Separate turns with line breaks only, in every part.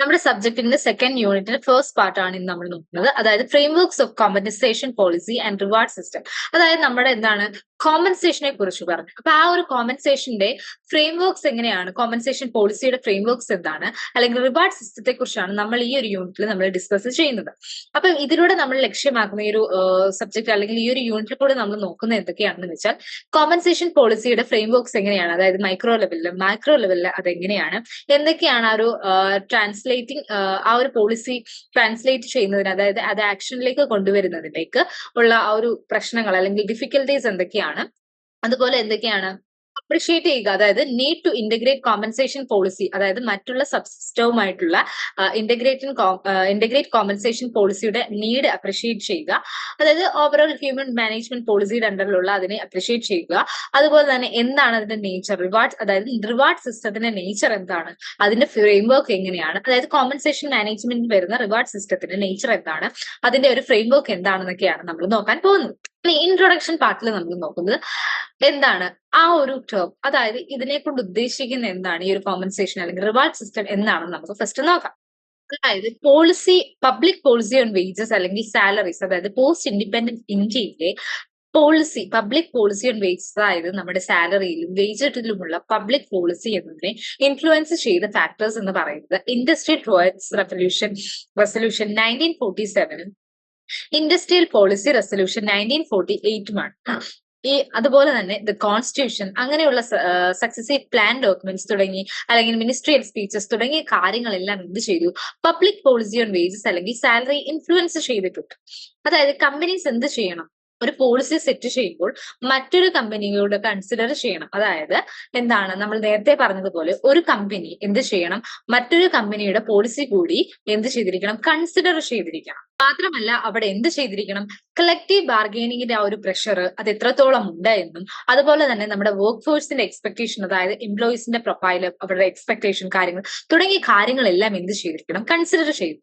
നമ്മുടെ സബ്ജക്റ്റിന്റെ സെക്കൻഡ് യൂണിറ്റിന്റെ ഫസ്റ്റ് പാർട്ടാണ് ഇന്ന് നമ്മൾ നോക്കുന്നത്. അതായത് frameworks of compensation policy and reward system അതായത് നമ്മുടെ എന്താണ് കോമ്പൻസേഷനെ കുറിച്ച് പറഞ്ഞു. അപ്പൊ ആ ഒരു കോമ്പൻസേഷന്റെ ഫ്രെയിംവർക്സ് എങ്ങനെയാണ്? കോമ്പൻസേഷൻ പോളിസിയുടെ ഫ്രെയിംവർക്സ് എന്താണ്? അല്ലെങ്കിൽ റിവാർഡ് സിസ്റ്റത്തെ കുറിച്ചാണ് നമ്മൾ ഈ ഒരു യൂണിറ്റിൽ നമ്മൾ ഡിസ്കസ് ചെയ്യുന്നത്. അപ്പൊ ഇതിലൂടെ നമ്മൾ ലക്ഷ്യമാക്കുന്ന ഈ ഒരു സബ്ജക്ട് അല്ലെങ്കിൽ ഈ ഒരു യൂണിറ്റിൽ കൂടെ നമ്മൾ നോക്കുന്നത് എന്തൊക്കെയാണെന്ന് വെച്ചാൽ കോമ്പൻസേഷൻ പോളിസിയുടെ ഫ്രെയിംവർക്സ് എങ്ങനെയാണ്? അതായത് മൈക്രോ ലെവലിൽ മാക്രോ ലെവലിൽ അതെങ്ങനെയാണ്? എന്തൊക്കെയാണ് ആ ഒരു ട്രാൻസ്ലേറ്റിംഗ് ആ ഒരു പോളിസി ട്രാൻസ്ലേറ്റ് ചെയ്യുന്നതിന് അതായത് അത് ആക്ഷനിലേക്ക് കൊണ്ടുവരുന്നതിലേക്ക് ഉള്ള ആ ഒരു പ്രശ്നങ്ങൾ അല്ലെങ്കിൽ ഡിഫിക്കൽട്ടീസ് എന്തൊക്കെയാണ്? അതുപോലെ എന്തൊക്കെയാണ്? അപ്രിഷിയേറ്റ് ചെയ്യുക. അതായത് need to integrate compensation policy അതായത് മറ്റുള്ള സബ്സിസ്റ്റവുമായിട്ടുള്ള ഇന്റഗ്രേറ്റ് ഇന്റഗ്രേറ്റ് കോമ്പൻസേഷൻ പോളിസിയുടെ നീഡ് അപ്രിഷിയേറ്റ് ചെയ്യുക. അതായത് ഓവറോൾ ഹ്യൂമൻ മാനേജ്മെന്റ് പോളിസിയുടെ അണ്ടറിലുള്ള അതിനെ അപ്രിഷിയേറ്റ് ചെയ്യുക. അതുപോലെ തന്നെ എന്താണ് അതിന്റെ നേച്ചർ റിവാർഡ് അതായത് റിവാർഡ് സിസ്റ്റത്തിന്റെ നേച്ചർ എന്താണ്? അതിന്റെ ഫ്രെയിംവർക്ക് എങ്ങനെയാണ്? അതായത് കോമ്പൻസേഷൻ മാനേജ്മെന്റ് വരുന്ന റിവാർഡ് സിസ്റ്റത്തിന്റെ നേച്ചർ എന്താണ്? അതിന്റെ ഒരു ഫ്രെയിംവർക്ക് എന്താണെന്നൊക്കെയാണ് നമ്മൾ നോക്കാൻ പോകുന്നത്. ഇൻട്രൊഡക്ഷൻ പാർട്ടിൽ നമ്മൾ നോക്കുന്നത് എന്താണ് ആ ഒരു ടേം അതായത് ഇതിനെ കൊണ്ട് ഉദ്ദേശിക്കുന്ന എന്താണ്? ഈ ഒരു കോമ്പൻസേഷൻ അല്ലെങ്കിൽ റിവാർഡ് സിസ്റ്റം എന്താണെന്ന് നമുക്ക് ഫസ്റ്റ് നോക്കാം. അതായത് policy public policy on wages അല്ലെങ്കിൽ സാലറീസ് അതായത് പോസ്റ്റ് ഇൻഡിപെൻഡന്റ് ഇന്ത്യയിലെ policy public policy on wages അതായത് നമ്മുടെ സാലറിയിലും വേജറ്റിലുമുള്ള പബ്ലിക് പോളിസി എന്നതിനെ ഇൻഫ്ലുവൻസ് ചെയ്ത ഫാക്ടേഴ്സ് എന്ന് പറയുന്നത് ഇൻഡസ്ട്രിയൽ ട്രോയറ്റ്സ് revolution resolution nineteen forty സെവനും industrial policy resolution nineteen forty എയ്റ്റുമാണ് ഈ അതുപോലെ തന്നെ ദ കോൺസ്റ്റിറ്റ്യൂഷൻ അങ്ങനെയുള്ള സക്സസീവ് പ്ലാൻ ഡോക്യുമെന്റ്സ് തുടങ്ങി അല്ലെങ്കിൽ മിനിസ്ട്രിയൽ സ്പീച്ചസ് തുടങ്ങിയ കാര്യങ്ങളെല്ലാം എന്ത് ചെയ്തു? പബ്ലിക് പോളിസി ഓൺ വേജസ് അല്ലെങ്കിൽ സാലറി ഇൻഫ്ലുവൻസ് ചെയ്തിട്ടുണ്ട്. അതായത് കമ്പനീസ് എന്ത് ചെയ്യണം? ഒരു പോളിസി സെറ്റ് ചെയ്യുമ്പോൾ മറ്റൊരു കമ്പനിയോട് കൺസിഡർ ചെയ്യണം. അതായത് എന്താണ്? നമ്മൾ നേരത്തെ പറഞ്ഞതുപോലെ ഒരു കമ്പനി എന്ത് ചെയ്യണം? മറ്റൊരു കമ്പനിയുടെ പോളിസി കൂടി എന്ത് ചെയ്തിരിക്കണം? കൺസിഡർ ചെയ്തിരിക്കണം. മാത്രമല്ല അവിടെ എന്ത് ചെയ്തിരിക്കണം? കളക്റ്റീവ് ബാർഗൈനിങ്ങിന്റെ ആ ഒരു പ്രഷർ അത് എത്രത്തോളം ഉണ്ട് എന്നും അതുപോലെ തന്നെ നമ്മുടെ വർക്ക് ഫോഴ്സിന്റെ എക്സ്പെക്ടേഷൻ അതായത് എംപ്ലോയീസിന്റെ പ്രൊഫൈൽ അവരുടെ എക്സ്പെക്ടേഷൻ കാര്യങ്ങൾ തുടങ്ങിയ കാര്യങ്ങളെല്ലാം എന്ത് ചെയ്തിരിക്കണം? കൺസിഡർ ചെയ്തു.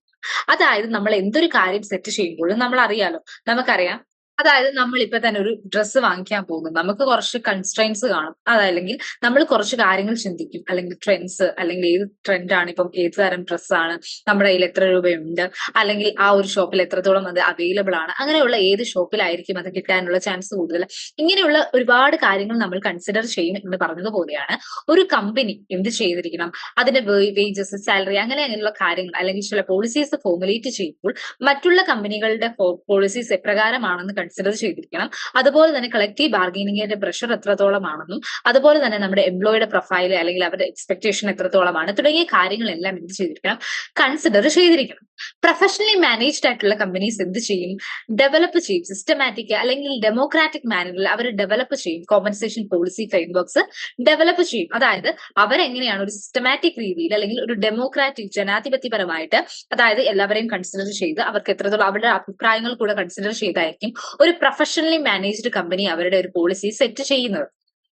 അതായത് നമ്മൾ എന്തൊരു കാര്യം സെറ്റ് ചെയ്യുമ്പോഴും നമ്മൾ അറിയാലോ നമുക്കറിയാം അതായത് നമ്മൾ ഇപ്പൊ തന്നെ ഒരു ഡ്രസ്സ് വാങ്ങിക്കാൻ പോകുന്നു നമുക്ക് കുറച്ച് കൺസ്ട്രെയിൻസ് കാണും. അതല്ലെങ്കിൽ നമ്മൾ കുറച്ച് കാര്യങ്ങൾ ചിന്തിക്കും. അല്ലെങ്കിൽ ട്രെൻഡ്സ് അല്ലെങ്കിൽ ഏത് ട്രെൻഡാണ് ഇപ്പം ഏത് തരം ഡ്രസ്സാണ് നമ്മുടെ കയ്യിൽ എത്ര രൂപയുണ്ട് അല്ലെങ്കിൽ ആ ഒരു ഷോപ്പിൽ എത്രത്തോളം അത് അവൈലബിൾ ആണ്. അങ്ങനെയുള്ള ഏത് ഷോപ്പിലായിരിക്കും അത് കിട്ടാനുള്ള ചാൻസ് കൂടുതൽ. ഇങ്ങനെയുള്ള ഒരുപാട് കാര്യങ്ങൾ നമ്മൾ കൺസിഡർ ചെയ്യും എന്ന് പറഞ്ഞതുപോലെയാണ് ഒരു കമ്പനി എന്ത് ചെയ്തിരിക്കണം? അതിന്റെ വേജസ് സാലറി അങ്ങനെ അങ്ങനെയുള്ള കാര്യങ്ങൾ അല്ലെങ്കിൽ ചില പോളിസീസ് ഫോർമുലേറ്റ് ചെയ്യുമ്പോൾ മറ്റുള്ള കമ്പനികളുടെ പോളിസീസ് എപ്രകാരമാണെന്ന് കൺസിഡർ ചെയ്തിരിക്കണം അതുപോലെ തന്നെ കളക്റ്റീവ് ബാർഗൈനിങ്ങിന്റെ പ്രഷർ എത്രത്തോളമാണെന്നും അതുപോലെ തന്നെ നമ്മുടെ എംപ്ലോയിയുടെ പ്രൊഫൈൽ അല്ലെങ്കിൽ അവരുടെ എക്സ്പെക്ടേഷൻ എത്രത്തോളമാണ് തുടങ്ങിയ കാര്യങ്ങളെല്ലാം എന്ത് ചെയ്തിരിക്കണം? കൺസിഡർ ചെയ്തിരിക്കണം. പ്രൊഫഷണലി മാനേജ്ഡ് ആയിട്ടുള്ള കമ്പനീസ് എന്ത് ചെയ്യും? ഡെവലപ്പ് ചെയ്യും. സിസ്റ്റമാറ്റിക് അല്ലെങ്കിൽ ഡെമോക്രാറ്റിക് മാനറിൽ അവർ ഡെവലപ്പ് ചെയ്യും. കോമ്പൻസേഷൻ പോളിസി ഫ്രെയിംവർക്സ് ഡെവലപ്പ് ചെയ്യും. അതായത് അവരെങ്ങനെയാണ് ഒരു സിസ്റ്റമാറ്റിക് രീതിയിൽ അല്ലെങ്കിൽ ഒരു ഡെമോക്രാറ്റിക് ജനാധിപത്യപരമായിട്ട് അതായത് എല്ലാവരെയും കൺസിഡർ ചെയ്ത് അവർക്ക് എത്രത്തോളം അവരുടെ അഭിപ്രായങ്ങൾ കൂടെ കൺസിഡർ ചെയ്തായിരിക്കും. ഒരു പ്രൊഫഷണലി മാനേജ്ഡ് കമ്പനി അവരുടെ ഒരു പോളിസി സെറ്റ് ചെയ്യുന്നത്.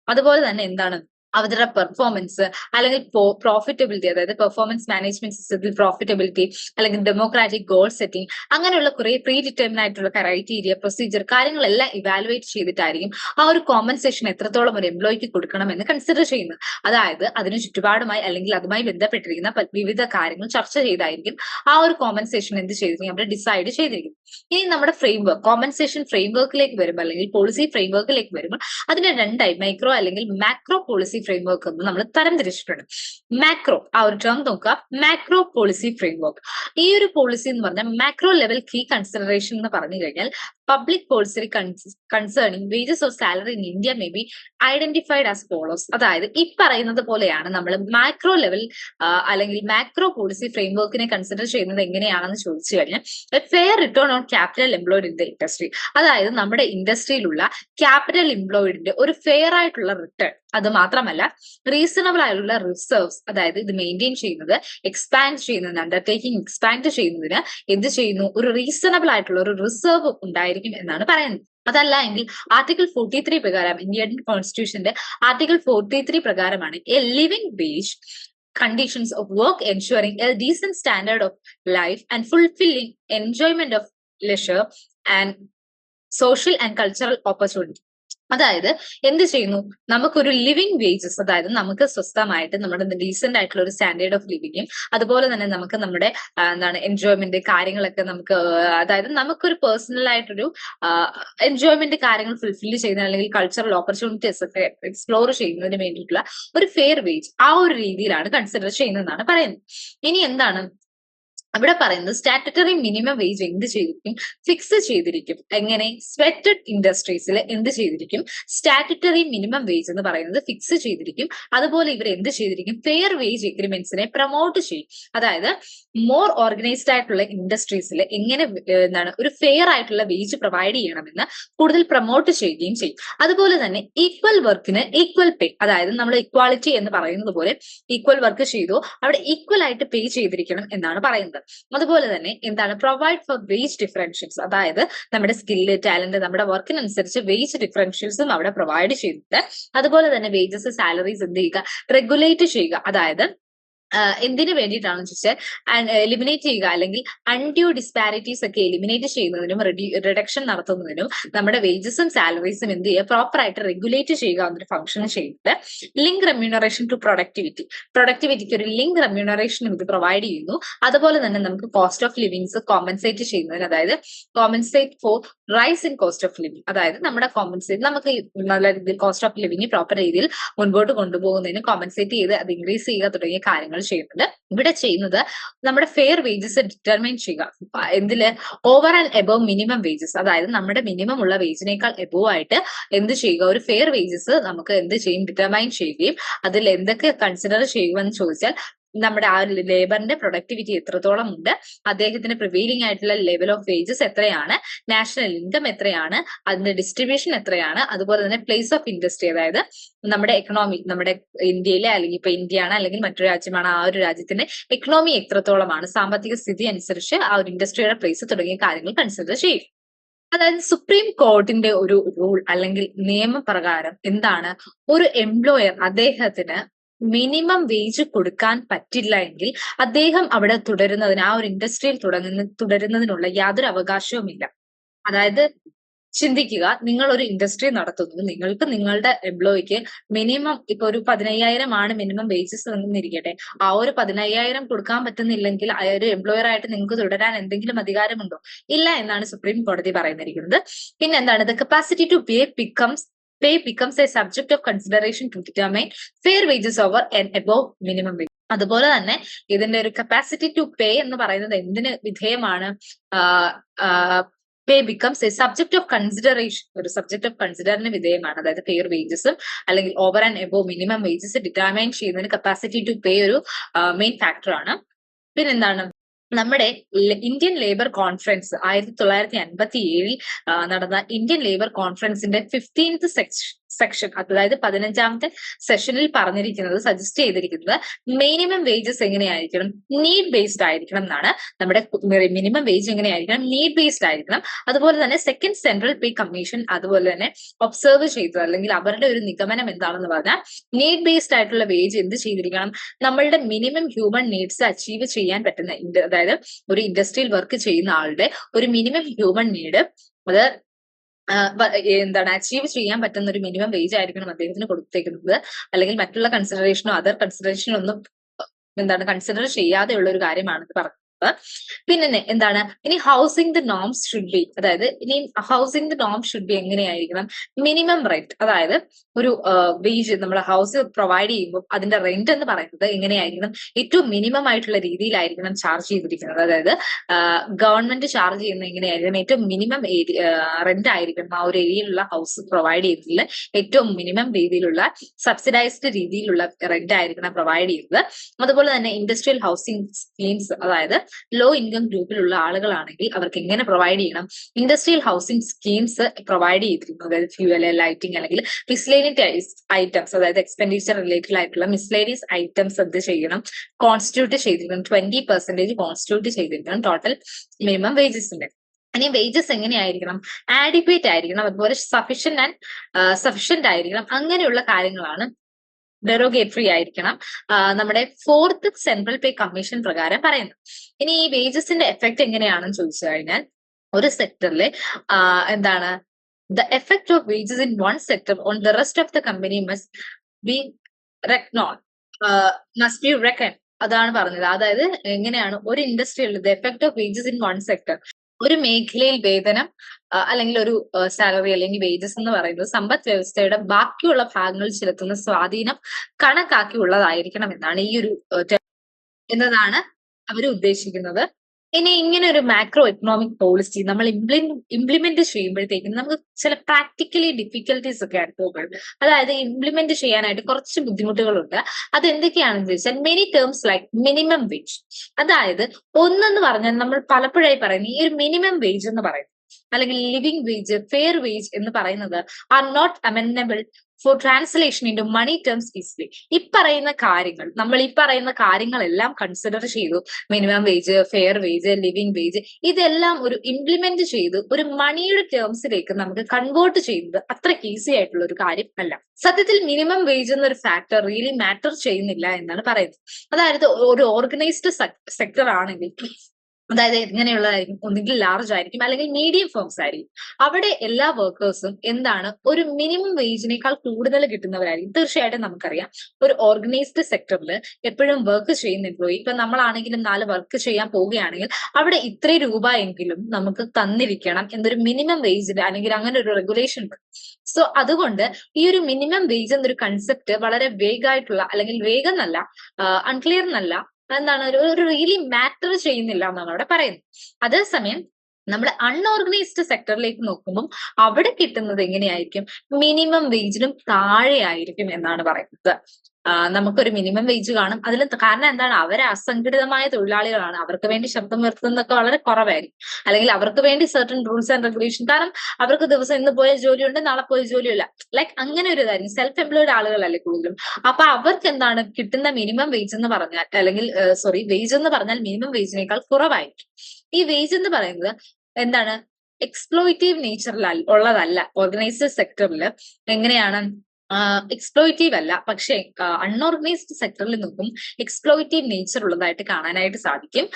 അതുപോലെ തന്നെ എന്താണ്? അവരുടെ പെർഫോമൻസ് അല്ലെങ്കിൽ പ്രോഫിറ്റബിലിറ്റി അതായത് പെർഫോമൻസ് മാനേജ്മെന്റ് സിസ്റ്റത്തിൽ പ്രോഫിറ്റബിലിറ്റി അല്ലെങ്കിൽ ഡെമോക്രാറ്റിക് ഗോൾ സെറ്റിംഗ് അങ്ങനെയുള്ള കുറെ പ്രീ ഡിറ്റർമിൻ ആയിട്ടുള്ള ക്രൈറ്റീരിയ പ്രൊസീജിയർ കാര്യങ്ങളെല്ലാം ഇവാലുവേറ്റ് ചെയ്തിട്ടായിരിക്കും ആ ഒരു കോമ്പൻസേഷൻ എത്രത്തോളം ഒരു എംപ്ലോയിക്ക് കൊടുക്കണം എന്ന് കൺസിഡർ ചെയ്യുന്നത്. അതായത് അതിന് ചുറ്റുപാടുമായി അല്ലെങ്കിൽ അതുമായി ബന്ധപ്പെട്ടിരിക്കുന്ന വിവിധ കാര്യങ്ങൾ ചർച്ച ചെയ്തായിരിക്കും ആ ഒരു കോമ്പൻസേഷൻ എന്ത് ചെയ്തിരിക്കും അവിടെ ഡിസൈഡ് ചെയ്തിരിക്കും. ഇനി നമ്മുടെ ഫ്രെയിംവർക്ക് കോമ്പൻസേഷൻ ഫ്രെയിംവർക്കിലേക്ക് വരുമ്പോൾ അല്ലെങ്കിൽ പോളിസി ഫ്രെയിംവർക്കിലേക്ക് വരുമ്പോൾ അതിന് രണ്ടായി മൈക്രോ അല്ലെങ്കിൽ മാക്രോ പോളിസി ഫ്രെയിംവർക്ക് എന്ന് നമ്മൾ തരംതിരിച്ചിട്ടുണ്ട്. മാക്രോ ആ ഒരു ടേം നോക്കുക. മാക്രോ പോളിസി ഫ്രെയിംവർക്ക് ഈ ഒരു പോളിസി എന്ന് പറഞ്ഞാൽ മാക്രോ ലെവൽ കീ കൺസിഡറേഷൻ എന്ന് പറഞ്ഞു കഴിഞ്ഞാൽ public policy concerning wages of salary in India may be identified as follows അതായത് ഈ പറയുന്നത് പോലെയാണ് നമ്മൾ മാക്രോ ലെവൽ അല്ലെങ്കിൽ മാക്രോ പോളിസി ഫ്രെയിംവർക്കിനെ കൺസിഡർ ചെയ്യുന്നത് എങ്ങനെയാണെന്ന് ചോദിച്ചു കഴിഞ്ഞാൽ fair return on capital employed in the industry അതായത് നമ്മുടെ ഇൻഡസ്ട്രിയിലുള്ള ക്യാപിറ്റൽ എംപ്ലോയിഡിന്റെ ഒരു ഫെയർ ആയിട്ടുള്ള റിട്ടേൺ അത് മാത്രമല്ല റീസണബിൾ ആയിട്ടുള്ള റിസർവ്സ് അതായത് ഇത് മെയിന്റെയിൻ ചെയ്യുന്നത് എക്സ്പാൻഡ് ചെയ്യുന്നതിന് അണ്ടർടേക്കിംഗ് എക്സ്പാൻഡ് ചെയ്യുന്നതിന് എന്ത് ചെയ്യുന്നു? ഒരു റീസണബിൾ ആയിട്ടുള്ള ഒരു റിസർവ് ആയിരിക്കും എന്നാണ് പറയുന്നത്. അതല്ല എങ്കിൽ ആർട്ടിക്കിൾ ഫോർട്ടി ത്രീ പ്രകാരം ഇന്ത്യൻ കോൺസ്റ്റിറ്റ്യൂഷന്റെ ആർട്ടിക്കിൾ ഫോർട്ടി ത്രീ പ്രകാരമാണ് a living base conditions of work ensuring a decent standard of life and fulfilling enjoyment of leisure and social and cultural opportunity അതായത് എന്ത് ചെയ്യുന്നു? നമുക്കൊരു ലിവിങ് വേജസ് അതായത് നമുക്ക് സ്വസ്ഥമായിട്ട് നമ്മുടെ ഡീസെന്റ് ആയിട്ടുള്ള ഒരു സ്റ്റാൻഡേർഡ് ഓഫ് ലിവിങ്ങും അതുപോലെ തന്നെ നമുക്ക് നമ്മുടെ എന്താണ് എൻജോയ്മെന്റ് കാര്യങ്ങളൊക്കെ നമുക്ക് അതായത് നമുക്കൊരു പേഴ്സണൽ ആയിട്ടൊരു എൻജോയ്മെന്റ് കാര്യങ്ങൾ ഫുൾഫിൽ ചെയ്യുന്ന അല്ലെങ്കിൽ കൾച്ചറൽ ഓപ്പർച്യൂണിറ്റീസ് ഒക്കെ എക്സ്പ്ലോർ ചെയ്യുന്നതിന് വേണ്ടിയിട്ടുള്ള ഒരു ഫെയർ വേജ് ആ ഒരു രീതിയിലാണ് കൺസിഡർ ചെയ്യുന്നതെന്നാണ് പറയുന്നത്. ഇനി എന്താണ് അവിടെ പറയുന്നത് സ്റ്റാറ്റുറ്ററി മിനിമം വേജ് എന്ത് ചെയ്തിരിക്കും? ഫിക്സ് ചെയ്തിരിക്കും. എങ്ങനെ? സ്വെറ്റഡ് ഇൻഡസ്ട്രീസിൽ എന്ത് ചെയ്തിരിക്കും? സ്റ്റാറ്റുറ്ററി മിനിമം വേജ് എന്ന് പറയുന്നത് ഫിക്സ് ചെയ്തിരിക്കും. അതുപോലെ ഇവർ എന്ത് ചെയ്തിരിക്കും? ഫെയർ വേജ് എഗ്രിമെന്റ്സിനെ പ്രൊമോട്ട് ചെയ്യും. അതായത് മോർ ഓർഗനൈസ്ഡ് ആയിട്ടുള്ള ഇൻഡസ്ട്രീസിൽ എങ്ങനെ എന്താണ് ഒരു ഫെയർ ആയിട്ടുള്ള വേജ് പ്രൊവൈഡ് ചെയ്യണമെന്ന് കൂടുതൽ പ്രൊമോട്ട് ചെയ്യുകയും ചെയ്യും. അതുപോലെ തന്നെ ഈക്വൽ വർക്കിന് ഈക്വൽ പേ അതായത് നമ്മൾ ഇക്വാളിറ്റി എന്ന് പറയുന്നത് പോലെ ഈക്വൽ വർക്ക് ചെയ്തു. അവിടെ ഈക്വൽ ആയിട്ട് പേ ചെയ്തിരിക്കണം എന്നാണ് പറയുന്നത്. അതുപോലെ തന്നെ എന്താണ് പ്രൊവൈഡ് ഫോർ വേജ് ഡിഫറൻഷ്യൽസ് അതായത് നമ്മുടെ സ്കില്ല് ടാലന്റ് നമ്മുടെ വർക്കിനനുസരിച്ച് വേജ് ഡിഫറൻഷ്യൽസും അവിടെ പ്രൊവൈഡ് ചെയ്തിട്ട് അതുപോലെ തന്നെ വേജസ് സാലറീസ് എന്ത് ചെയ്യുക? റെഗുലേറ്റ് ചെയ്യുക. അതായത് എന്തിനു വേണ്ടിയിട്ടാണെന്ന് ചോദിച്ചാൽ എലിമിനേറ്റ് ചെയ്യുക അല്ലെങ്കിൽ അൺഡ്യൂ ഡിസ്പാരിറ്റീസ് ഒക്കെ എലിമിനേറ്റ് ചെയ്യുന്നതിനും റിഡക്ഷൻ നടത്തുന്നതിനും നമ്മുടെ വേജസും സാലറീസും എന്ത് ചെയ്യുക? പ്രോപ്പർ ആയിട്ട് റെഗുലേറ്റ് ചെയ്യുക എന്നൊരു ഫംഗ്ഷൻ ചെയ്തിട്ട് ലിങ്ക് റെമ്യൂണറേഷൻ ടു പ്രൊഡക്ടിവിറ്റി പ്രൊഡക്ടിവിറ്റിക്ക് ഒരു ലിങ്ക് റെമ്യൂണറേഷനും ഇത് പ്രൊവൈഡ് ചെയ്യുന്നു. അതുപോലെ തന്നെ നമുക്ക് കോസ്റ്റ് ഓഫ് ലിവിങ്സ് കോമ്പൻസേറ്റ് ചെയ്യുന്നതിന് അതായത് compensate for rise in cost of living അതായത് നമ്മുടെ കോമ്പൻസേറ്റ് നമുക്ക് നല്ല രീതിയിൽ കോസ്റ്റ് ഓഫ് ലിവിങ് പ്രോപ്പർ രീതിയിൽ മുൻപോട്ട് കൊണ്ടുപോകുന്നതിന് കോമ്പൻസേറ്റ് ചെയ്ത് അത് ഇൻക്രീസ് ചെയ്യുക തുടങ്ങിയ കാര്യങ്ങൾ ചെയ്യുന്നുണ്ട് ഇവിടെ ചെയ്യുന്നത് നമ്മുടെ ഫെയർ വേജസ് ഡിറ്റർമിൻ ചെയ്യുക. എന്തിൽ? Over and above minimum wages അതായത് നമ്മുടെ മിനിമം ഉള്ള വേജിനേക്കാൾ എബോവ് ആയിട്ട് എന്ത് ചെയ്യുക? ഒരു ഫെയർ വേജസ് നമുക്ക് എന്ത് ചെയ്യും? ഡിറ്റർമൈൻ ചെയ്യുകയും അതിൽ എന്തൊക്കെ കൺസിഡർ ചെയ്യുമെന്ന് ചോദിച്ചാൽ നമ്മുടെ ആ ഒരു ലേബറിന്റെ പ്രൊഡക്ടിവിറ്റി എത്രത്തോളം ഉണ്ട് അദ്ദേഹത്തിന് പ്രിവെയിലിംഗ് ആയിട്ടുള്ള ലെവൽ ഓഫ് വേജസ് എത്രയാണ് നാഷണൽ ഇൻകം എത്രയാണ് അതിന്റെ ഡിസ്ട്രിബ്യൂഷൻ എത്രയാണ് അതുപോലെ തന്നെ പ്ലേസ് ഓഫ് ഇൻഡസ്ട്രി അതായത് നമ്മുടെ എക്കണോമി നമ്മുടെ ഇന്ത്യയിലെ അല്ലെങ്കിൽ ഇപ്പൊ ഇന്ത്യയാണ് അല്ലെങ്കിൽ മറ്റൊരു രാജ്യമാണ് ആ ഒരു രാജ്യത്തിന്റെ എക്കണോമി എത്രത്തോളമാണ് സാമ്പത്തിക സ്ഥിതി അനുസരിച്ച് ആ ഒരു ഇൻഡസ്ട്രിയുടെ പ്ലേസ് തുടങ്ങിയ കാര്യങ്ങൾ കൺസിഡർ ചെയ്യും. അതായത് സുപ്രീം കോർട്ടിന്റെ ഒരു റൂൾ അല്ലെങ്കിൽ നിയമപ്രകാരം എന്താണ്? ഒരു എംപ്ലോയർ അദ്ദേഹത്തിന് മിനിമം വേജ് കൊടുക്കാൻ പറ്റില്ല എങ്കിൽ അദ്ദേഹം അവിടെ തുടരുന്നതിന് ആ ഒരു ഇൻഡസ്ട്രിയിൽ തുടങ്ങുന്ന തുടരുന്നതിനുള്ള യാതൊരു അവകാശവുമില്ല അതായത് ചിന്തിക്കുക നിങ്ങൾ ഒരു ഇൻഡസ്ട്രി നടത്തുന്നു നിങ്ങൾക്ക് നിങ്ങളുടെ എംപ്ലോയിക്ക് മിനിമം ഇപ്പൊ ഒരു പതിനയ്യായിരം ആണ് മിനിമം വേജസ് എന്നിരിക്കട്ടെ ആ ഒരു പതിനയ്യായിരം കൊടുക്കാൻ പറ്റുന്നില്ലെങ്കിൽ ആ ഒരു എംപ്ലോയർ ആയിട്ട് നിങ്ങൾക്ക് തുടരാൻ എന്തെങ്കിലും അധികാരമുണ്ടോ? ഇല്ല എന്നാണ് സുപ്രീം കോടതി പറയുന്നിരിക്കുന്നത്. പിന്നെ എന്താണ് the capacity to pay becomes pay becomes a subject of consideration to determine fair wages over and above minimum wage അതുപോലെ തന്നെ ഇതിന്റെ ഒരു കപ്പാസിറ്റി ടു പേ എന്ന് പറയുന്നത് എന്തിന് വിധേയമാണ്? Pay becomes a subject of consideration ഒരു സബ്ജക്ട് ഓഫ് കൺസിഡറിന് വിധേയമാണ്. അതായത് ഫെയർ വേജസും അല്ലെങ്കിൽ over and above minimum wages determine ചെയ്യുന്നതിന് കപ്പാസിറ്റി ടു പേ ഒരു മെയിൻ ഫാക്ടറാണ് പിന്നെന്താണ്? നമ്മുടെ ഇന്ത്യൻ ലേബർ കോൺഫറൻസ് ആയിരത്തി തൊള്ളായിരത്തി അൻപത്തി ഏഴിൽ നടന്ന ഇന്ത്യൻ ലേബർ കോൺഫറൻസിന്റെ ഫിഫ്റ്റീൻത്ത് സെക്ഷൻ അതായത് പതിനഞ്ചാമത്തെ സെഷനിൽ പറഞ്ഞിരിക്കുന്നത് സജസ്റ്റ് ചെയ്തിരിക്കുന്നത് മിനിമം വേജസ് എങ്ങനെയായിരിക്കണം നീഡ് ബേസ്ഡ് ആയിരിക്കണം എന്നാണ്. നമ്മുടെ മിനിമം വേജ് എങ്ങനെയായിരിക്കണം നീഡ് ബേസ്ഡ് ആയിരിക്കണം. അതുപോലെ തന്നെ സെക്കൻഡ് സെൻട്രൽ പേ കമ്മീഷൻ അതുപോലെ തന്നെ ഒബ്സർവ് ചെയ്തു അല്ലെങ്കിൽ അവരുടെ ഒരു നിഗമനം എന്താണെന്ന് പറഞ്ഞാൽ നീഡ് ബേസ്ഡ് ആയിട്ടുള്ള വേജ് എന്ത് ചെയ്തിരിക്കണം നമ്മളുടെ മിനിമം ഹ്യൂമൻ നീഡ്സ് അച്ചീവ് ചെയ്യാൻ പറ്റുന്ന അതായത് ഒരു ഇൻഡസ്ട്രിയിൽ വർക്ക് ചെയ്യുന്ന ആളുടെ ഒരു മിനിമം ഹ്യൂമൻ നീഡ് അത് എന്താണ് അച്ചീവ് ചെയ്യാൻ പറ്റുന്ന ഒരു മിനിമം വേജ് ആയിരിക്കണം അദ്ദേഹത്തിന് കൊടുത്തേക്കുന്നത്. അല്ലെങ്കിൽ മറ്റുള്ള കൺസിഡറേഷനോ അതർ കൺസിഡറേഷനോ ഒന്നും എന്താണ് കൺസിഡർ ചെയ്യാതെയുള്ള ഒരു കാര്യമാണ് ഇത് പിന്നെ എന്താണ്? ഇനി housing the norms should be അതായത് ഇനി ഹൗസിംഗ് ദ നോം ഷുഡ് ബി എങ്ങനെയായിരിക്കണം? മിനിമം റെന്റ് അതായത് ഒരു വേജ് നമ്മൾ ഹൗസ് പ്രൊവൈഡ് ചെയ്യുമ്പോൾ അതിന്റെ റെന്റ് എന്ന് പറയുന്നത് എങ്ങനെയായിരിക്കണം? ഏറ്റവും മിനിമം ആയിട്ടുള്ള രീതിയിലായിരിക്കണം ചാർജ് ചെയ്തിരിക്കുന്നത്. അതായത് ഗവൺമെന്റ് ചാർജ് ചെയ്യുന്ന എങ്ങനെയായിരിക്കണം? ഏറ്റവും മിനിമം റെന്റ് ആയിരിക്കണം ആ ഒരു ഏരിയയിലുള്ള ഹൗസ് പ്രൊവൈഡ് ചെയ്തിട്ടുള്ള ഏറ്റവും മിനിമം രീതിയിലുള്ള സബ്സിഡൈസ്ഡ് രീതിയിലുള്ള റെന്റ് ആയിരിക്കണം പ്രൊവൈഡ് ചെയ്യുന്നത്. അതുപോലെ തന്നെ ഇൻഡസ്ട്രിയൽ ഹൗസിംഗ് സ്കീംസ് അതായത് ലോ ഇൻകം ഗ്രൂപ്പിലുള്ള ആളുകളാണെങ്കിൽ അവർക്ക് എങ്ങനെ പ്രൊവൈഡ് ചെയ്യണം? ഇൻഡസ്ട്രിയൽ ഹൗസിംഗ് സ്കീംസ് പ്രൊവൈഡ് ചെയ്തിരിക്കുന്നത്. അതായത് ഫ്യൂവൽ ലൈറ്റിംഗ് അല്ലെങ്കിൽ മിസ്ലേനിയസ് ഐറ്റംസ് അതായത് എക്സ്പെൻഡിച്ചർ റിലേറ്റഡ് ആയിട്ടുള്ള മിസ്ലേനിയസ് ഐറ്റംസ് എന്ത് ചെയ്യണം? കോൺസ്റ്റിറ്റ്യൂട്ട് ചെയ്തിരിക്കണം. ട്വന്റി പെർസെന്റേജ് കോൺസ്റ്റിറ്റ്യൂട്ട് ചെയ്തിരിക്കണം ടോട്ടൽ മിനിമം വേജസിന്റെ ഇനി വേജസ് എങ്ങനെയായിരിക്കണം? ആഡിക്വേറ്റ് ആയിരിക്കണം. അതുപോലെ സഫിഷ്യന്റ് ആൻഡ് സഫിഷ്യന്റ് ആയിരിക്കണം. അങ്ങനെയുള്ള കാര്യങ്ങളാണ് ഡെറോഗേറ്ററി ആയിരിക്കണം. നമ്മുടെ ഫോർത്ത് സെൻട്രൽ പേ കമ്മീഷൻ പ്രകാരം പറയുന്നത്. ഇനി ഈ വേജസിന്റെ എഫക്ട് എങ്ങനെയാണെന്ന് ചോദിച്ചു കഴിഞ്ഞാൽ ഒരു സെക്ടറിൽ എന്താണ് the effect of wages in one sector on the rest of the company must be reckoned must be reckon അതാണ് പറഞ്ഞത്. അതായത് എങ്ങനെയാണ് ഒരു ഇൻഡസ്ട്രിയിൽ the effect of wages in one sector ഒരു മേഖലയിൽ വേതനം അല്ലെങ്കിൽ ഒരു സാലറി അല്ലെങ്കിൽ വേജസ് എന്ന് പറയുന്നത് സമ്പദ് വ്യവസ്ഥയുടെ ബാക്കിയുള്ള ഭാഗങ്ങൾ ചെലുത്തുന്ന സ്വാധീനം കണക്കാക്കി ഉള്ളതായിരിക്കണം എന്നാണ് ഈ ഒരു എന്നതാണ് അവർ ഉദ്ദേശിക്കുന്നത്. ഇനി ഇങ്ങനെ ഒരു മാക്രോ എക്കണോമിക് പോളിസി നമ്മൾ ഇംപ്ലിമെന്റ് ചെയ്യുമ്പോഴത്തേക്കും നമുക്ക് ചില പ്രാക്ടിക്കലി ഡിഫിക്കൽട്ടീസ് ഒക്കെ അനുഭവപ്പെടും അതായത് ഇംപ്ലിമെന്റ് ചെയ്യാനായിട്ട് കുറച്ച് ബുദ്ധിമുട്ടുകളുണ്ട്. അത് എന്തൊക്കെയാണെന്ന് ചോദിച്ചാൽ many terms like minimum wage അതായത് ഒന്നെന്ന് പറഞ്ഞാൽ നമ്മൾ പലപ്പോഴായി പറയുന്നത് ഈ ഒരു മിനിമം വേജ് എന്ന് പറയുന്നത് അല്ലെങ്കിൽ ലിവിംഗ് വേജ് ഫെയർ വേജ് എന്ന് പറയുന്നത് are not amendable for translation in money terms easily ഈ പറയുന്ന കാര്യങ്ങൾ നമ്മൾ ഈ പറയുന്ന കാര്യങ്ങളെല്ലാം കൺസിഡർ ചെയ്തു. Minimum wage fair wage living wage ഇതെല്ലാം ഒരു ഇംപ്ലിമെന്റ് ചെയ്ത് ഒരു മണിയുടെ ടേംസിലേക്ക് നമുക്ക് കൺവേർട്ട് ചെയ്യുന്നത് അത്രയ്ക്ക് ഈസി ആയിട്ടുള്ള ഒരു കാര്യം അല്ല സത്യത്തിൽ മിനിമം വേജ് എന്നൊരു ഫാക്ടർ റിയലി മാറ്റർ ചെയ്യുന്നില്ല എന്നാണ് പറയുന്നത്. അതായത് ഒരു ഓർഗനൈസ്ഡ് സെക്ടർ ആണെങ്കിൽ അതായത് ഇങ്ങനെയുള്ളതായിരിക്കും ഒന്നുകിൽ ലാർജ് ആയിരിക്കും അല്ലെങ്കിൽ മീഡിയം ഫേംസ് ആയിരിക്കും. അവിടെ എല്ലാ വർക്കേഴ്സും എന്താണ്? ഒരു മിനിമം വേജിനേക്കാൾ കൂടുതൽ കിട്ടുന്നവരായിരിക്കും. തീർച്ചയായിട്ടും നമുക്കറിയാം. ഒരു ഓർഗനൈസ്ഡ് സെക്ടറിൽ എപ്പോഴും വർക്ക് ചെയ്യുന്ന എംപ്ലോയി ഇപ്പൊ നമ്മളാണെങ്കിലും നാല് വർക്ക് ചെയ്യാൻ പോവുകയാണെങ്കിൽ അവിടെ ഇത്ര രൂപ എങ്കിലും നമുക്ക് തന്നിരിക്കണം എന്നൊരു മിനിമം വേജിൽ അല്ലെങ്കിൽ അങ്ങനെ ഒരു റെഗുലേഷൻ ഉണ്ട് സോ അതുകൊണ്ട് ഈ ഒരു മിനിമം വേജ് എന്നൊരു കൺസെപ്റ്റ് വളരെ വേഗമായിട്ടുള്ള അല്ലെങ്കിൽ വേഗം എന്നല്ല അൺക്ലിയർ എന്നല്ല എന്താണ്? ഒരു റിയലി മാറ്റർ ചെയ്യുന്നില്ല എന്നാണ് അവിടെ പറയുന്നത്. അതേസമയം നമ്മൾ അൺഓർഗനൈസ്ഡ് സെക്ടറിലേക്ക് നോക്കുമ്പോൾ അവിടെ കിട്ടുന്നത് എങ്ങനെയായിരിക്കും? മിനിമം വേജിനും താഴെയായിരിക്കും എന്നാണ് പറയുന്നത്. നമുക്കൊരു മിനിമം വേജ് കാണും. അതിൽ കാരണം എന്താണ്? അവർ അസംഘടിതമായ തൊഴിലാളികളാണ്. അവർക്ക് വേണ്ടി ശബ്ദം ഉയർത്തുന്നതൊക്കെ വളരെ കുറവായിരിക്കും. അല്ലെങ്കിൽ അവർക്ക് വേണ്ടി സർട്ടൻ റൂൾസ് ആൻഡ് റെഗുലേഷൻ കാരണം അവർക്ക് ദിവസം ഇന്ന് പോയ ജോലിയുണ്ട് നാളെ പോയ ജോലിയില്ല ലൈക്ക് അങ്ങനെ ഒരു കാര്യം. സെൽഫ് എംപ്ലോയിഡ് ആളുകളല്ലേ കൂടുതലും. അപ്പൊ അവർക്ക് എന്താണ്? കിട്ടുന്ന മിനിമം വേജ് എന്ന് പറഞ്ഞാൽ അല്ലെങ്കിൽ സോറി വേജ് എന്ന് പറഞ്ഞാൽ മിനിമം വേജിനേക്കാൾ കുറവായിരിക്കും. ഈ വേജ് എന്ന് പറയുന്നത് എന്താണ്? എക്സ്പ്ലോയിറ്റീവ് നേച്ചറിൽ ഉള്ളതല്ല. ഓർഗനൈസ്ഡ് സെക്ടറിൽ എങ്ങനെയാണ് എക്സ്പ്ലോയിറ്റീവ് അല്ല. പക്ഷേ അൺഓർഗനൈസ്ഡ് സെക്ടറിൽ നിന്നും എക്സ്പ്ലോയിറ്റീവ് നേച്ചർ ഉള്ളതായിട്ട് കാണാനായിട്ട് സാധിക്കും.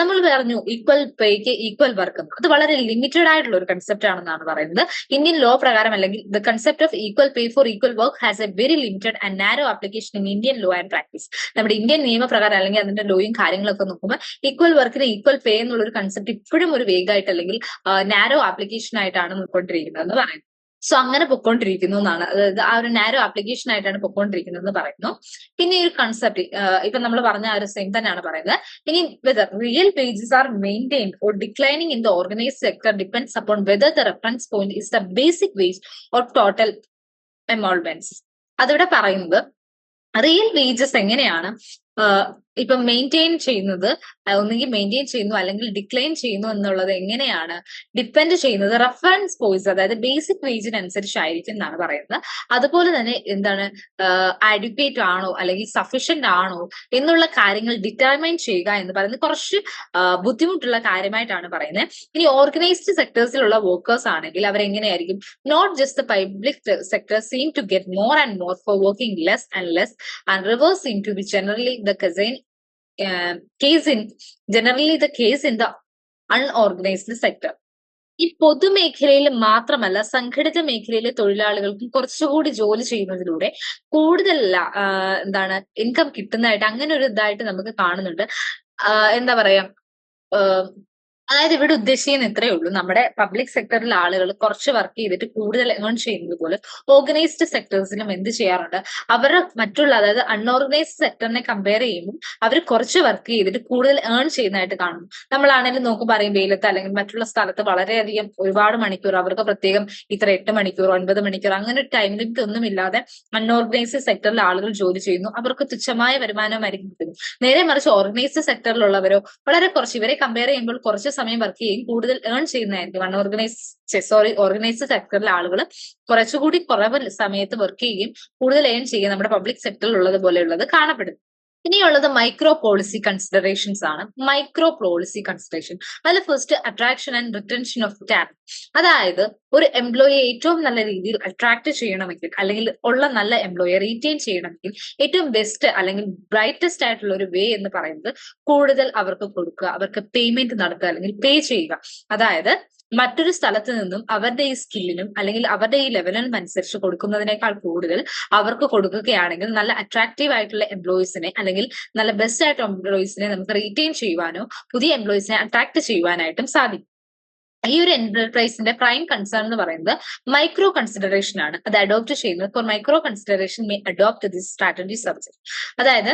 നമ്മൾ പറഞ്ഞു ഈക്വൽ പേക്ക് ഈക്വൽ വർക്ക് അത് വളരെ ലിമിറ്റഡ് ആയിട്ടുള്ള ഒരു കൺസെപ്റ്റ് ആണെന്നാണ് പറയുന്നത്. ഇന്ത്യൻ ലോ പ്രകാരം അല്ലെങ്കിൽ the concept of equal pay for equal work has a very limited and narrow application in Indian law and practice നമ്മുടെ ഇന്ത്യൻ നിയമപ്രകാരം അല്ലെങ്കിൽ അതിന്റെ ലോയും കാര്യങ്ങളൊക്കെ നോക്കുമ്പോൾ ഈക്വൽ വർക്കിന് ഈക്വൽ പേ എന്നുള്ള ഒരു കൺസെപ്റ്റ് ഇപ്പോഴും ഒരു വേഗമായിട്ട് അല്ലെങ്കിൽ നാരോ ആപ്ലിക്കേഷൻ ആയിട്ടാണ് നോക്കൊണ്ടിരിക്കുന്നത് എന്ന് പറയുന്നത്. സോ അങ്ങനെ പൊക്കോണ്ടിരിക്കുന്നു എന്നാണ് അതായത് ആ ഒരു നാരോ ആപ്ലിക്കേഷൻ ആയിട്ടാണ് പൊക്കോണ്ടിരിക്കുന്നത് എന്ന് പറയുന്നു. പിന്നെ ഈ ഒരു കൺസെപ്റ്റ് ഇപ്പൊ നമ്മൾ പറഞ്ഞ ആ ഒരു സെയിം തന്നെയാണ് പറയുന്നത്. ഇനി whether real wages are maintain or declining in the organise sector depends upon whether the reference point is the basic wage or total emoluments അതിവിടെ പറയുന്നത് റിയൽ വേജസ് എങ്ങനെയാണ് ഇപ്പൊ മെയിന്റെയിൻ ചെയ്യുന്നത് ഒന്നുകിൽ മെയിന്റെയിൻ ചെയ്യുന്നു അല്ലെങ്കിൽ ഡിക്ലൈൻ ചെയ്യുന്നു എന്നുള്ളത് എങ്ങനെയാണ് ഡിപ്പെൻഡ് ചെയ്യുന്നത്? റഫറൻസ് പോയിസ് അതായത് ബേസിക് വേജിനനുസരിച്ചായിരിക്കും എന്നാണ് പറയുന്നത്. അതുപോലെ തന്നെ എന്താണ് അഡ്യൂക്കേറ്റ് ആണോ അല്ലെങ്കിൽ സഫീഷ്യന്റ് ആണോ എന്നുള്ള കാര്യങ്ങൾ ഡിറ്റർമൈൻ ചെയ്യുക എന്ന് പറയുന്നത് കുറച്ച് ബുദ്ധിമുട്ടുള്ള കാര്യമായിട്ടാണ് പറയുന്നത്. ഇനി ഓർഗനൈസ്ഡ് സെക്ടേഴ്സിലുള്ള വർക്കേഴ്സ് ആണെങ്കിൽ അവരെങ്ങനെയായിരിക്കും? Not just the public sector seem to get more and more for working less and less and reverse seem to be generally the case in case in generally the case in the unorganised sector ഈ പൊതുമേഖലയിൽ മാത്രമല്ല സംഘടിത മേഖലയിലെ തൊഴിലാളികൾക്കും കുറച്ചുകൂടി ജോലി ചെയ്യുന്നതിലൂടെ കൂടുതൽ എന്താണ് ഇൻകം കിട്ടുന്നതായിട്ട് അങ്ങനെ ഒരു ഇതായിട്ട് നമുക്ക് കാണുന്നുണ്ട്. എന്താ പറയാ അതായത് ഇവിടെ ഉദ്ദേശിക്കുന്ന ഇത്രയേ ഉള്ളൂ. നമ്മുടെ പബ്ലിക് സെക്ടറിൽ ആളുകൾ കുറച്ച് വർക്ക് ചെയ്തിട്ട് കൂടുതൽ ഏൺ ചെയ്യുന്നത് പോലെ ഓർഗനൈസ്ഡ് സെക്ടേഴ്സിനും എന്ത് ചെയ്യാറുണ്ട്? അവരുടെ മറ്റുള്ള അതായത് അൺഓർഗനൈസ്ഡ് സെക്ടറിനെ കമ്പയർ ചെയ്യുമ്പോൾ അവർ കുറച്ച് വർക്ക് ചെയ്തിട്ട് കൂടുതൽ ഏൺ ചെയ്യുന്നതായിട്ട് കാണുന്നു. നമ്മളാണെങ്കിലും നോക്കുമ്പോൾ പറയും വെയിലത്ത് അല്ലെങ്കിൽ മറ്റുള്ള സ്ഥലത്ത് വളരെയധികം ഒരുപാട് മണിക്കൂർ അവർക്ക് പ്രത്യേകം ഇത്ര എട്ട് മണിക്കൂർ ഒൻപത് മണിക്കൂർ അങ്ങനെ ഒരു ടൈം ലിമിറ്റ് ഒന്നും ഇല്ലാതെ അൺഓർഗനൈസ്ഡ് സെക്ടറിൽ ആളുകൾ ജോലി ചെയ്യുന്നു. അവർക്ക് തുച്ഛമായ വരുമാനമായിരിക്കും കിട്ടുന്നു നേരെ മറിച്ച് ഓർഗനൈസ്ഡ് സെക്ടറിലുള്ളവരോ വളരെ കുറച്ച് ഇവരെ കമ്പയർ ചെയ്യുമ്പോൾ കുറച്ച് സമയം വർക്ക് ചെയ്യും. കൂടുതൽ ഏൺ ചെയ്യുന്നതായിരിക്കും. അൺഓർഗനൈസ് സോറി ഓർഗനൈസ്ഡ് സെക്ടറിലെ ആളുകൾ കുറച്ചുകൂടി കുറവ് സമയത്ത് വർക്ക് ചെയ്യുകയും കൂടുതൽ ഏൺ ചെയ്യുക നമ്മുടെ പബ്ലിക് സെക്ടറിൽ ഉള്ളത് പോലെയുള്ളത് കാണപ്പെടുന്നു ഇനിയുള്ളത് മൈക്രോ പോളിസി കൺസിഡറേഷൻസ് ആണ്. മൈക്രോ പോളിസി കൺസിഡറേഷൻ അതിൽ first attraction and retention of talent അതായത് ഒരു എംപ്ലോയിയെ ഏറ്റവും നല്ല രീതിയിൽ അട്രാക്ട് ചെയ്യണമെങ്കിൽ അല്ലെങ്കിൽ ഉള്ള നല്ല എംപ്ലോയിയെ റീറ്റെയിൻ ചെയ്യണമെങ്കിൽ ഏറ്റവും ബെസ്റ്റ് അല്ലെങ്കിൽ ബ്രൈറ്റസ്റ്റ് ആയിട്ടുള്ള ഒരു വേ എന്ന് പറയുന്നത് കൂടുതൽ അവർക്ക് കൊടുക്കുക അവർക്ക് പേയ്മെന്റ് നടത്തുക അല്ലെങ്കിൽ പേ ചെയ്യുക. അതായത് മറ്റൊരു സ്ഥലത്ത് നിന്നും അവരുടെ ഈ സ്കില്ലിനും അല്ലെങ്കിൽ അവരുടെ ഈ ലെവലിനും അനുസരിച്ച് കൊടുക്കുന്നതിനേക്കാൾ കൂടുതൽ അവർക്ക് കൊടുക്കുകയാണെങ്കിൽ നല്ല അട്രാക്റ്റീവ് ആയിട്ടുള്ള എംപ്ലോയീസിനെ അല്ലെങ്കിൽ നല്ല ബെസ്റ്റ് ആയിട്ട് എംപ്ലോയീസിനെ നമുക്ക് റീറ്റെയിൻ ചെയ്യുവാനോ പുതിയ എംപ്ലോയീസിനെ അട്രാക്ട് ചെയ്യുവാനായിട്ടും സാധിക്കും. ഈ ഒരു എന്റർപ്രൈസിന്റെ പ്രൈം കൺസേൺ എന്ന് പറയുന്നത് മൈക്രോ കൺസിഡറേഷൻ ആണ്. അത് അഡോപ്റ്റ് ചെയ്യുന്നത് for micro consideration may adopt this strategy subject അതായത്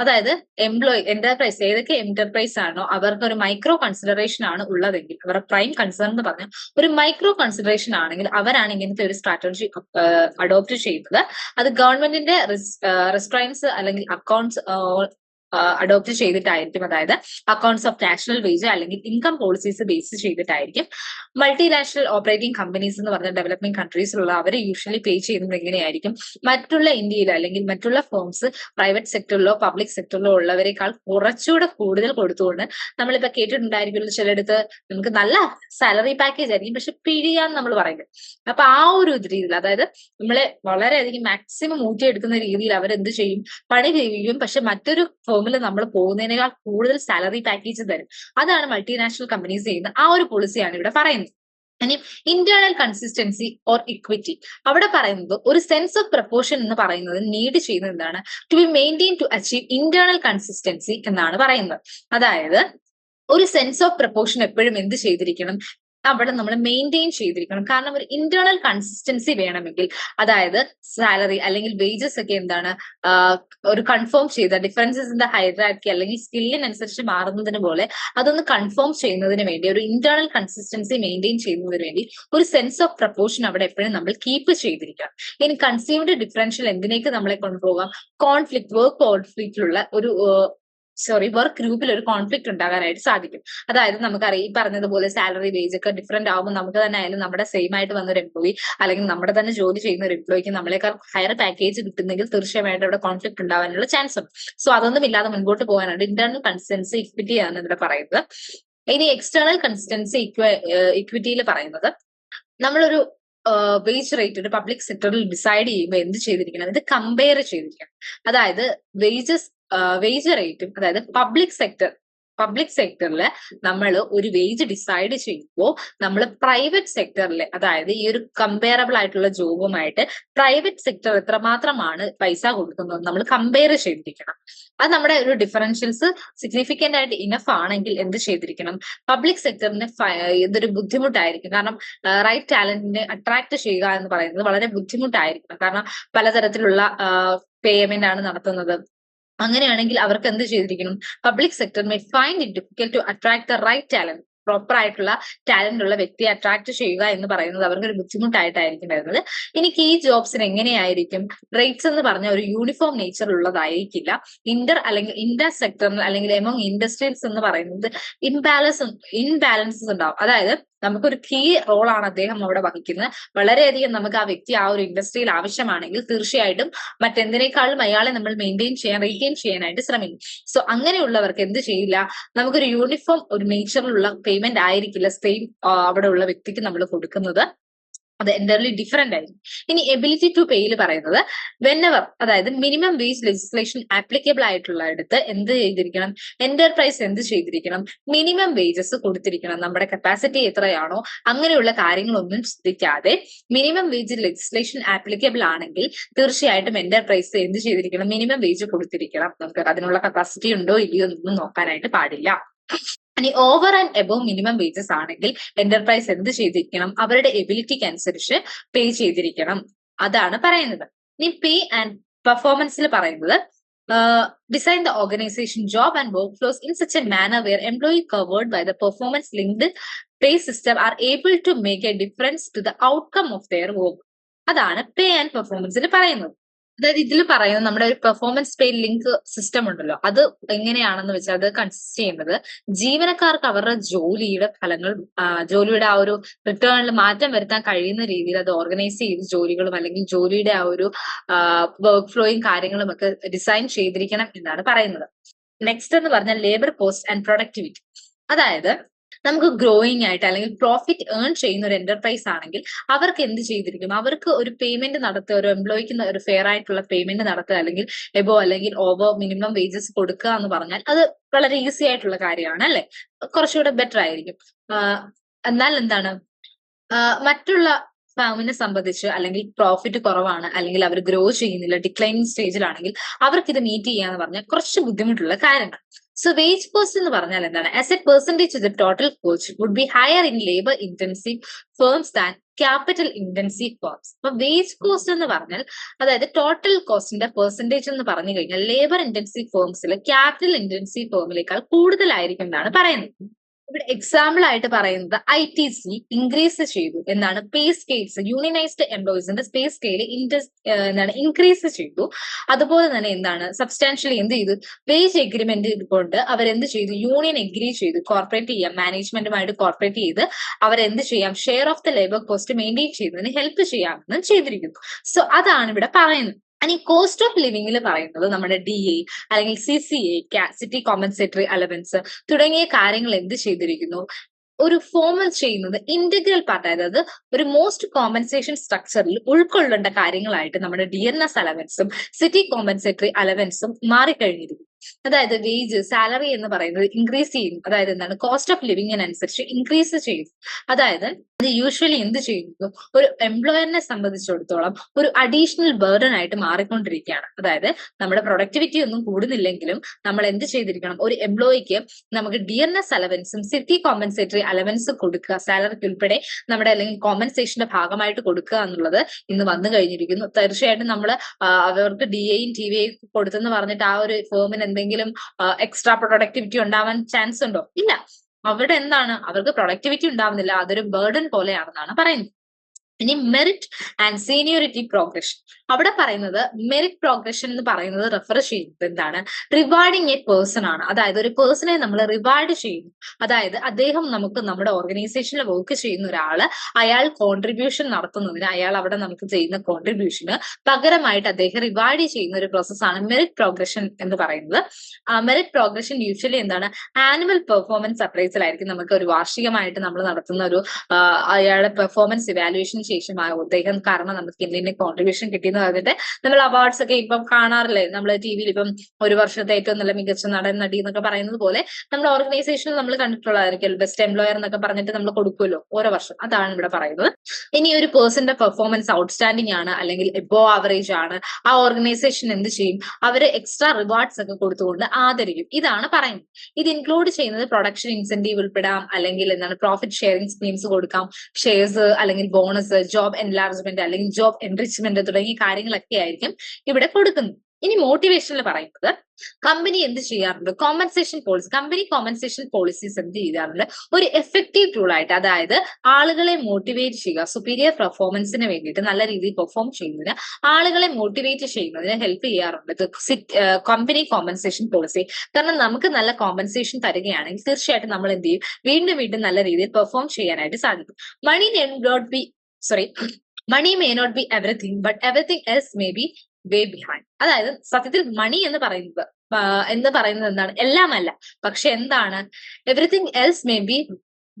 അതായത് എംപ്ലോയി എന്റർപ്രൈസ് ഏതൊക്കെ എന്റർപ്രൈസ് ആണോ അവർക്ക് ഒരു മൈക്രോ കൺസിഡറേഷൻ ആണ് ഉള്ളതെങ്കിൽ അവരുടെ പ്രൈം കൺസേൺ എന്ന് പറഞ്ഞാൽ ഒരു മൈക്രോ കൺസിഡറേഷൻ ആണെങ്കിൽ അവരാണ് ഇങ്ങനത്തെ ഒരു സ്ട്രാറ്റജി അഡോപ്റ്റ് ചെയ്യുന്നത്. അത് ഗവൺമെന്റിന്റെ റിസ്ട്രൈൻസ് അല്ലെങ്കിൽ അക്കൗണ്ട്സ് അഡോപ്റ്റ് ചെയ്തിട്ടായിരിക്കും. അതായത് അക്കൗണ്ട്സ് ഓഫ് നാഷണൽ വേജ് അല്ലെങ്കിൽ ഇൻകം പോളിസീസ് ബേസ് ചെയ്തിട്ടായിരിക്കും. മൾട്ടി നാഷണൽ ഓപ്പറേറ്റിംഗ് കമ്പനീസ് എന്ന് പറഞ്ഞ ഡെവലപ്പിംഗ് കൺട്രീസിലുള്ള അവർ യൂഷ്വലി പേ ചെയ്യുന്നത് എങ്ങനെയായിരിക്കും? മറ്റുള്ള ഇന്ത്യയിൽ അല്ലെങ്കിൽ മറ്റുള്ള ഫോംസ് പ്രൈവറ്റ് സെക്ടറിലോ പബ്ലിക് സെക്ടറിലോ ഉള്ളവരെക്കാൾ കുറച്ചുകൂടെ കൂടുതൽ കൊടുത്തുകൊണ്ട് നമ്മളിപ്പോ കേട്ടിട്ടുണ്ടായിരിക്കുമല്ലോ ചിലയിടത്ത് നമുക്ക് നല്ല സാലറി പാക്കേജ് ആയിരിക്കും. പക്ഷെ പിഴിയാന്ന് നമ്മൾ പറയുന്നത് അപ്പൊ ആ ഒരു രീതിയിൽ അതായത് നമ്മളെ വളരെയധികം മാക്സിമം ഊറ്റിയെടുക്കുന്ന രീതിയിൽ അവർ എന്ത് ചെയ്യും? പണി ചെയ്യും പക്ഷെ മറ്റൊരു ഫേമിൽ നമ്മൾ പോകുന്നതിനേക്കാൾ കൂടുതൽ സാലറി പാക്കേജ് തരും. അതാണ് മൾട്ടിനാഷണൽ കമ്പനീസ് ചെയ്യുന്ന ആ ഒരു പോളിസിയാണ് ഇവിടെ പറയുന്നത്. ഇനി ഇന്റേണൽ കൺസിസ്റ്റൻസി ഓർ ഇക്വിറ്റി അവിടെ പറയുന്നത് ഒരു സെൻസ് ഓഫ് പ്രപ്പോർഷൻ എന്ന് പറയുന്നത് നീഡ് ചെയ്യുന്നത് എന്താണ്? To be maintain to achieve internal consistency എന്നാണ് പറയുന്നത്. അതായത് ഒരു സെൻസ് ഓഫ് പ്രപ്പോർഷൻ എപ്പോഴും എന്ത് ചെയ്തിരിക്കണം? അവിടെ നമ്മൾ മെയിന്റെയിൻ ചെയ്തിരിക്കണം. കാരണം ഒരു ഇന്റേണൽ കൺസിസ്റ്റൻസി വേണമെങ്കിൽ അതായത് സാലറി അല്ലെങ്കിൽ വേജസ് ഒക്കെ എന്താണ് ഒരു കൺഫേം ചെയ്ത ഡിഫറൻസസ് ഇൻ ദ ഹൈറാക്കി അല്ലെങ്കിൽ സ്കില്ലിനനുസരിച്ച് മാറുന്നതിന് പോലെ അതൊന്ന് കൺഫേം ചെയ്യുന്നതിന് വേണ്ടി ഒരു ഇന്റേണൽ കൺസിസ്റ്റൻസി മെയിന്റെയിൻ ചെയ്യുന്നതിന് വേണ്ടി ഒരു സെൻസ് ഓഫ് പ്രപ്പോർഷൻ അവിടെ എപ്പോഴും നമ്മൾ കീപ്പ് ചെയ്തിരിക്കണം. ഇനി കൺസ്യൂംഡ് ഡിഫറൻഷ്യൽ എന്തിനേക്ക് നമ്മളെ കൊണ്ടുപോകാം? കോൺഫ്ലിക്ട് വർക്ക് കോൺഫ്ലിക്റ്റിലുള്ള ഒരു സോറി വർക്ക് ഗ്രൂപ്പിൽ ഒരു കോൺഫ്ലിക്ട് ഉണ്ടാകാനായിട്ട് സാധിക്കും. അതായത് നമുക്കറിയാം ഈ പറഞ്ഞതുപോലെ സാലറി വേജ് ഒക്കെ ഡിഫറെന്റ് ആകുമ്പോൾ നമുക്ക് തന്നെ ആയാലും നമ്മുടെ സെയിം ആയിട്ട് വന്ന ഒരു എംപ്ലോയി അല്ലെങ്കിൽ നമ്മുടെ തന്നെ ജോലി ചെയ്യുന്ന ഒരു എംപ്ലോയിക്ക് നമ്മളെക്കാൾ ഹയർ പാക്കേജ് കിട്ടുന്നെങ്കിൽ തീർച്ചയായിട്ടും അവിടെ കോൺഫ്ലിക്ട് ഉണ്ടാവാനുള്ള ചാൻസ് ഉണ്ട് സോ അതൊന്നും ഇല്ലാതെ മുൻപോട്ട് പോകാനാണ്. ഇന്റേണൽ കൺസിസ്റ്റൻസി ഇക്വിറ്റി ആണ് ഇവിടെ പറയുന്നത്. ഇനി എക്സ്റ്റേണൽ കൺസിസ്റ്റൻസി ഇക്വിറ്റിയിൽ പറയുന്നത്. നമ്മളൊരു വേജ് റേറ്റ് ഒരു പബ്ലിക് സെക്ടറിൽ ഡിസൈഡ് ചെയ്യുമ്പോൾ എന്ത് ചെയ്തിരിക്കണം? ഇത് കമ്പയർ ചെയ്തിരിക്കണം. അതായത് വേജസ് വേജ് റേറ്റും അതായത് പബ്ലിക് സെക്ടർ പബ്ലിക് സെക്ടറിൽ നമ്മൾ ഒരു വേജ് ഡിസൈഡ് ചെയ്യുമ്പോൾ നമ്മൾ പ്രൈവറ്റ് സെക്ടറിൽ അതായത് ഈ ഒരു കമ്പയറബിൾ ആയിട്ടുള്ള ജോബുമായിട്ട് പ്രൈവറ്റ് സെക്ടർ എത്രമാത്രമാണ് പൈസ കൊടുക്കുന്നത് നമ്മൾ കമ്പയർ ചെയ്തിരിക്കണം. അത് നമ്മുടെ ഒരു ഡിഫറൻഷ്യൽസ് സിഗ്നിഫിക്കന്റ് ആയിട്ട് ഇനഫ് ആണെങ്കിൽ എന്ത് ചെയ്തിരിക്കണം? പബ്ലിക് സെക്ടറിന് ഇതൊരു ബുദ്ധിമുട്ടായിരിക്കും. കാരണം റൈറ്റ് ടാലന്റിനെ അട്രാക്ട് ചെയ്യുക എന്ന് പറയുന്നത് വളരെ ബുദ്ധിമുട്ടായിരിക്കണം. കാരണം പലതരത്തിലുള്ള പേയ്മെന്റ് ആണ് നടത്തുന്നത്. അങ്ങനെയാണെങ്കിൽ അവർക്ക് എന്ത് ചെയ്തിരിക്കണം? Public sector may find it difficult to attract the right talent proper ആയിട്ടുള്ള ടാലന്റ് ഉള്ള വ്യക്തിയെ അട്രാക്ട് ചെയ്യുക എന്ന് പറയുന്നത് അവർക്ക് ഒരു ബുദ്ധിമുട്ടായിട്ടായിരിക്കും വരുന്നത്. എനിക്ക് ഈ ജോബ്സിന് എങ്ങനെയായിരിക്കും? റേറ്റ്സ് എന്ന് പറഞ്ഞ ഒരു യൂണിഫോം നേച്ചർ ഉള്ളതായിരിക്കില്ല. ഇന്റർ അല്ലെങ്കിൽ ഇന്റർ സെക്ടറിൽ അല്ലെങ്കിൽ എമോങ് ഇൻഡസ്ട്രീസ് എന്ന് പറയുന്നത് ഇംബാലൻസ് ഇൻബാലൻസസ് ഉണ്ടാവും. അതായത് നമുക്കൊരു കീ റോളാണ് അദ്ദേഹം അവിടെ വഹിക്കുന്നത്. വളരെയധികം നമുക്ക് ആ വ്യക്തി ആ ഒരു ഇൻഡസ്ട്രിയിൽ ആവശ്യമാണെങ്കിൽ തീർച്ചയായിട്ടും മറ്റെന്തിനേക്കാളും അയാളെ നമ്മൾ മെയിന്റെയിൻ ചെയ്യാൻ റീറ്റെയിൻ ചെയ്യാനായിട്ട് ശ്രമിക്കും. സോ അങ്ങനെയുള്ളവർക്ക് എന്ത് ചെയ്യില്ല? നമുക്കൊരു യൂണിഫോം ഒരു നേച്ചറിലുള്ള പേയ്മെന്റ് ആയിരിക്കില്ല സെയിം അവിടെ ഉള്ള വ്യക്തിക്ക് നമ്മൾ കൊടുക്കുന്നത്. അത് എന്റർലി ഡിഫറെന്റ് ആയിരിക്കും. ഇനി എബിലിറ്റി ടു പേയിൽ പറയുന്നത് വെന്നവർ അതായത് മിനിമം വേജ് ലെജിസ്ലേഷൻ ആപ്ലിക്കബിൾ ആയിട്ടുള്ള അടുത്ത് എന്ത് ചെയ്തിരിക്കണം? എന്റർപ്രൈസ് എന്ത് ചെയ്തിരിക്കണം? മിനിമം വേജസ് കൊടുത്തിരിക്കണം. നമ്മുടെ കപ്പാസിറ്റി എത്രയാണോ? അങ്ങനെയുള്ള കാര്യങ്ങളൊന്നും ശ്രദ്ധിക്കാതെ മിനിമം വേജ് ലെജിസ്ലേഷൻ ആപ്ലിക്കബിൾ ആണെങ്കിൽ തീർച്ചയായിട്ടും എന്റർപ്രൈസ് എന്ത് ചെയ്തിരിക്കണം? മിനിമം വേജ് കൊടുത്തിരിക്കണം. നമുക്ക് അതിനുള്ള കപ്പാസിറ്റി ഉണ്ടോ? ഇല്ലയോ എന്നൊന്നും നോക്കാനായിട്ട് പാടില്ല. ഇനി over and above minimum wages ആണെങ്കിൽ എന്റർപ്രൈസ് എന്ത് ചെയ്തിരിക്കണം? അവരുടെ എബിലിറ്റിക്ക് അനുസരിച്ച് പേ ചെയ്തിരിക്കണം. അതാണ് പറയുന്നത്. ഇനി പേ ആൻഡ് പെർഫോമൻസിൽ പറയുന്നത് design the organisation job and work flows in such a manner where employee covered by the performance linked pay system are able to make a difference to the outcome of their work അതാണ് pay and പെർഫോമൻസിൽ പറയുന്നത്. അതായത് ഇതിൽ പറയുന്നത് നമ്മുടെ ഒരു performance പേ link system ഉണ്ടല്ലോ. അത് എങ്ങനെയാണെന്ന് വെച്ചാൽ അത് കൺസിസ്റ്റ് ചെയ്യുന്നത് ജീവനക്കാർക്ക് അവരുടെ ജോലിയുടെ ഫലങ്ങൾ ജോലിയുടെ ആ ഒരു റിട്ടേണിൽ മാറ്റം വരുത്താൻ കഴിയുന്ന രീതിയിൽ അത് ഓർഗനൈസ് ചെയ്ത് ജോലികളും അല്ലെങ്കിൽ ജോലിയുടെ ആ ഒരു വർക്ക് ഫ്ലോയും കാര്യങ്ങളും ഒക്കെ ഡിസൈൻ ചെയ്തിരിക്കണം എന്നാണ് പറയുന്നത്. നെക്സ്റ്റ് എന്ന് പറഞ്ഞാൽ ലേബർ കോസ്റ്റ് ആൻഡ് പ്രൊഡക്ടിവിറ്റി അതായത് നമുക്ക് ഗ്രോയിങ് ആയിട്ട് അല്ലെങ്കിൽ പ്രോഫിറ്റ് ഏൺ ചെയ്യുന്ന ഒരു എന്റർപ്രൈസ് ആണെങ്കിൽ അവർക്ക് എന്ത് ചെയ്തിരിക്കും? അവർക്ക് ഒരു പേയ്മെന്റ് നടത്തുക ഒരു എംപ്ലോയിക്ക് ഒരു ഫെയർ ആയിട്ടുള്ള പേയ്മെന്റ് നടത്തുക അല്ലെങ്കിൽ എബോ അല്ലെങ്കിൽ ഓവർ മിനിമം വേജസ് കൊടുക്കുക എന്ന് പറഞ്ഞാൽ അത് വളരെ ഈസി ആയിട്ടുള്ള കാര്യമാണ് അല്ലെ? കുറച്ചുകൂടെ ബെറ്റർ ആയിരിക്കും. എന്നാൽ എന്താണ്? മറ്റുള്ള ഫാമിനെ സംബന്ധിച്ച് അല്ലെങ്കിൽ പ്രോഫിറ്റ് കുറവാണ് അല്ലെങ്കിൽ അവർ ഗ്രോ ചെയ്യുന്നില്ല ഡിക്ലൈനിങ് സ്റ്റേജിലാണെങ്കിൽ അവർക്ക് ഇത് മീറ്റ് ചെയ്യാന്ന് പറഞ്ഞാൽ കുറച്ച് ബുദ്ധിമുട്ടുള്ള കാര്യങ്ങൾ. സോ വേജ് കോസ്റ്റ് എന്ന് പറഞ്ഞാൽ എന്താണ്? As a percentage of the total cost would be higher in labour intensive firms than capital intensive firms അപ്പൊ വേജ് കോസ്റ്റ് എന്ന് പറഞ്ഞാൽ അതായത് ടോട്ടൽ കോസ്റ്റിന്റെ പെർസെന്റേജ് എന്ന് പറഞ്ഞു കഴിഞ്ഞാൽ ലേബർ ഇന്റൻസീവ് ഫേംസിൽ ക്യാപിറ്റൽ ഇന്റൻസീവ് ഫേമിനേക്കാൾ കൂടുതലായിരിക്കും എന്നാണ് പറയുന്നത്. ഇവിടെ എക്സാമ്പിൾ ആയിട്ട് പറയുന്നത് ഐ ടി സി ഇൻക്രീസ് ചെയ്തു എന്നാണ് പേ സ്കെയിൽസ് യൂണിയനൈസ്ഡ് എംപ്ലോയീസിന്റെ പേ സ്കെയിൽ എന്താണ് ഇൻക്രീസ് ചെയ്തു. അതുപോലെ തന്നെ എന്താണ് സബ്സ്റ്റാൻഷ്യലി എന്ത് ചെയ്തു? വേജ് എഗ്രിമെന്റ് കൊണ്ട് അവരെന്ത് ചെയ്തു? യൂണിയൻ എഗ്രി ചെയ്തു. കോർപ്പറേറ്റ് ചെയ്യാം. മാനേജ്മെന്റുമായിട്ട് കോർപ്പറേറ്റ് ചെയ്ത് അവരെന്ത് ചെയ്യാം? Share of the labour cost maintain ചെയ്യുന്നതിന് ഹെൽപ്പ് ചെയ്യാമെന്ന് ചെയ്തിരിക്കുന്നു. സോ അതാണ് ഇവിടെ പറയുന്നത്. ഇനി കോസ്റ്റ് ഓഫ് ലിവിംഗിൽ പറയുന്നത് നമ്മുടെ ഡി എ അല്ലെങ്കിൽ C C A city compensatory allowance തുടങ്ങിയ കാര്യങ്ങൾ എന്ത് ചെയ്തിരിക്കുന്നു? ഒരു ഫോമൽ ചെയ്യുന്നത് ഇന്റഗ്രൽ പാർട്ട് അതായത് ഒരു മോസ്റ്റ് കോമ്പൻസേഷൻ സ്ട്രക്ചറിൽ ഉൾക്കൊള്ളേണ്ട കാര്യങ്ങളായിട്ട് നമ്മുടെ ഡി എൻ എസ് അലവൻസും സിറ്റി കോമ്പൻസേറ്ററി അലവൻസും മാറിക്കഴിഞ്ഞിരിക്കുന്നു. അതായത് വേജ് സാലറി എന്ന് പറയുന്നത് ഇൻക്രീസ് ചെയ്യും. അതായത് എന്താണ്? കോസ്റ്റ് ഓഫ് ലിവിങ്ങിനനുസരിച്ച് ഇൻക്രീസ് ചെയ്യും. അതായത് അത് യൂഷ്വലി എന്ത് ചെയ്യുന്നു? ഒരു എംപ്ലോയറിനെ സംബന്ധിച്ചിടത്തോളം ഒരു അഡീഷണൽ ബേർഡൻ ആയിട്ട് മാറിക്കൊണ്ടിരിക്കുകയാണ്. അതായത് നമ്മുടെ പ്രൊഡക്ടിവിറ്റി ഒന്നും കൂടുന്നില്ലെങ്കിലും നമ്മൾ എന്ത് ചെയ്തിരിക്കണം? ഒരു എംപ്ലോയിക്ക് നമുക്ക് ഡി എൻ എസ് അലവൻസും സിറ്റി കോമ്പൻസേറ്ററി അലവൻസ് കൊടുക്കുക. സാലറിക്ക് ഉൾപ്പെടെ നമ്മുടെ അല്ലെങ്കിൽ കോമ്പൻസേഷന്റെ ഭാഗമായിട്ട് കൊടുക്കുക എന്നുള്ളത് ഇന്ന് വന്നു കഴിഞ്ഞിരിക്കുന്നു. തീർച്ചയായിട്ടും നമ്മൾ അവർക്ക് ഡി എയും ടി വിയും കൊടുത്തെന്ന് പറഞ്ഞിട്ട് ആ ഒരു ഫേമിന് എന്തെങ്കിലും എക്സ്ട്രാ പ്രൊഡക്ടിവിറ്റി ഉണ്ടാവാൻ ചാൻസ് ഉണ്ടോ? ഇല്ല. അവിടെ എന്താണ്? അവർക്ക് പ്രൊഡക്ടിവിറ്റി ഉണ്ടാവുന്നില്ല. അതൊരു ബേർഡൻ പോലെയാണെന്നാണ് പറയുന്നത്. ഇനി മെറിറ്റ് ആൻഡ് സീനിയോറിറ്റി പ്രോഗ്രഷൻ അവിടെ പറയുന്നത് മെറിറ്റ് പ്രോഗ്രഷൻ എന്ന് പറയുന്നത് റെഫർ ചെയ്യുന്നത് എന്താണ്? റിവാർഡിങ് എ പേഴ്സൺ ആണ്. അതായത് ഒരു പേഴ്സണെ നമ്മൾ റിവാർഡ് ചെയ്യുന്നു. അതായത് അദ്ദേഹം നമുക്ക് നമ്മുടെ ഓർഗനൈസേഷനിൽ വർക്ക് ചെയ്യുന്ന ഒരാൾ അയാൾ കോൺട്രിബ്യൂഷൻ നടത്തുന്നതിന് അയാൾ അവിടെ നമുക്ക് ചെയ്യുന്ന കോൺട്രിബ്യൂഷന് പകരമായിട്ട് അദ്ദേഹം റിവാർഡ് ചെയ്യുന്ന ഒരു പ്രോസസ്സാണ് മെറിറ്റ് പ്രോഗ്രഷൻ എന്ന് പറയുന്നത്. മെറിറ്റ് പ്രോഗ്രഷൻ യൂഷ്വലി എന്താണ്? ആനുവൽ പെർഫോമൻസ് അപ്രൈസലായിരിക്കും നമുക്ക് ഒരു വാർഷികമായിട്ട് നമ്മൾ നടത്തുന്ന ഒരു അയാളുടെ പെർഫോമൻസ് ഇവാലുവേഷൻ ശേഷം അദ്ദേഹം കാരണം നമുക്ക് ഇന്ത്യന്റെ കോൺട്രിബ്യൂഷൻ കിട്ടിയെന്ന് പറഞ്ഞിട്ട് നമ്മൾ അവാർഡ്സ് ഒക്കെ ഇപ്പം കാണാറില്ലേ? നമ്മൾ ടി വിയിൽ ഇപ്പം ഒരു വർഷത്തെ ഏറ്റവും നല്ല മികച്ച നടൻ നടി എന്നൊക്കെ പറയുന്നത് പോലെ നമ്മുടെ ഓർഗനൈസേഷൻ നമ്മൾ കണ്ടിട്ടുള്ളതായിരിക്കും. ബെസ്റ്റ് എംപ്ലോയർ എന്നൊക്കെ പറഞ്ഞിട്ട് നമ്മൾ കൊടുക്കുമല്ലോ ഓരോ വർഷം. അതാണ് ഇവിടെ പറയുന്നത്. ഇനി ഒരു പേഴ്സന്റെ പെർഫോമൻസ് ഔട്ട്സ്റ്റാൻഡിംഗ് ആണ് അല്ലെങ്കിൽ എബോ ആവറേജ് ആണ്. ആ ഓർഗനൈസേഷൻ എന്ത് ചെയ്യും? അവർ എക്സ്ട്രാ റിവാർഡ്സ് ഒക്കെ കൊടുത്തുകൊണ്ട് ആദരിക്കും. ഇതാണ് പറയുന്നത്. ഇത് ഇൻക്ലൂഡ് ചെയ്യുന്നത് പ്രൊഡക്ഷൻ ഇൻസെന്റീവ് ഉൾപ്പെടാം അല്ലെങ്കിൽ എന്താണ് പ്രോഫിറ്റ് ഷെയറിംഗ് സ്കീംസ് കൊടുക്കാം. ഷെയർസ് അല്ലെങ്കിൽ ബോണസ് ജോബ് എൻലാർജ്മെന്റ് അല്ലെങ്കിൽ ജോബ് എൻറിച്ച്മെന്റ് തുടങ്ങിയ കാര്യങ്ങളൊക്കെ ആയിരിക്കും ഇവിടെ കൊടുക്കുന്നത്. ഇനി മോട്ടിവേഷനിൽ പറയുന്നത് കമ്പനി എന്ത് ചെയ്യാറുണ്ട്? Compensation policy company compensation policies എന്ത് ചെയ്യാറുണ്ട്? ഒരു എഫക്റ്റീവ് ടൂൾ ആയിട്ട് അതായത് ആളുകളെ മോട്ടിവേറ്റ് ചെയ്യുക സുപ്പീരിയർ പെർഫോമൻസിന് വേണ്ടിയിട്ട് നല്ല രീതിയിൽ പെർഫോം ചെയ്യുന്നതിന് ആളുകളെ മോട്ടിവേറ്റ് ചെയ്യുന്നതിന് ഹെൽപ്പ് ചെയ്യാറുണ്ട്. കമ്പനി കോമ്പൻസേഷൻ പോളിസി കാരണം നമുക്ക് നല്ല കോമ്പൻസേഷൻ തരികയാണെങ്കിൽ തീർച്ചയായിട്ടും നമ്മൾ എന്ത് ചെയ്യും? വീണ്ടും വീണ്ടും നല്ല രീതിയിൽ പെർഫോം ചെയ്യാനായിട്ട് സാധിക്കും. Money dot be sorry money may not be everything but everything else may be way behind അതായത് സത്യത്തിൽ മണി എന്ന് പറയുന്നത് എന്ന് പറയുന്നത് എന്താണ്? എല്ലാമല്ല. പക്ഷെ എന്താണ്? Everything else may be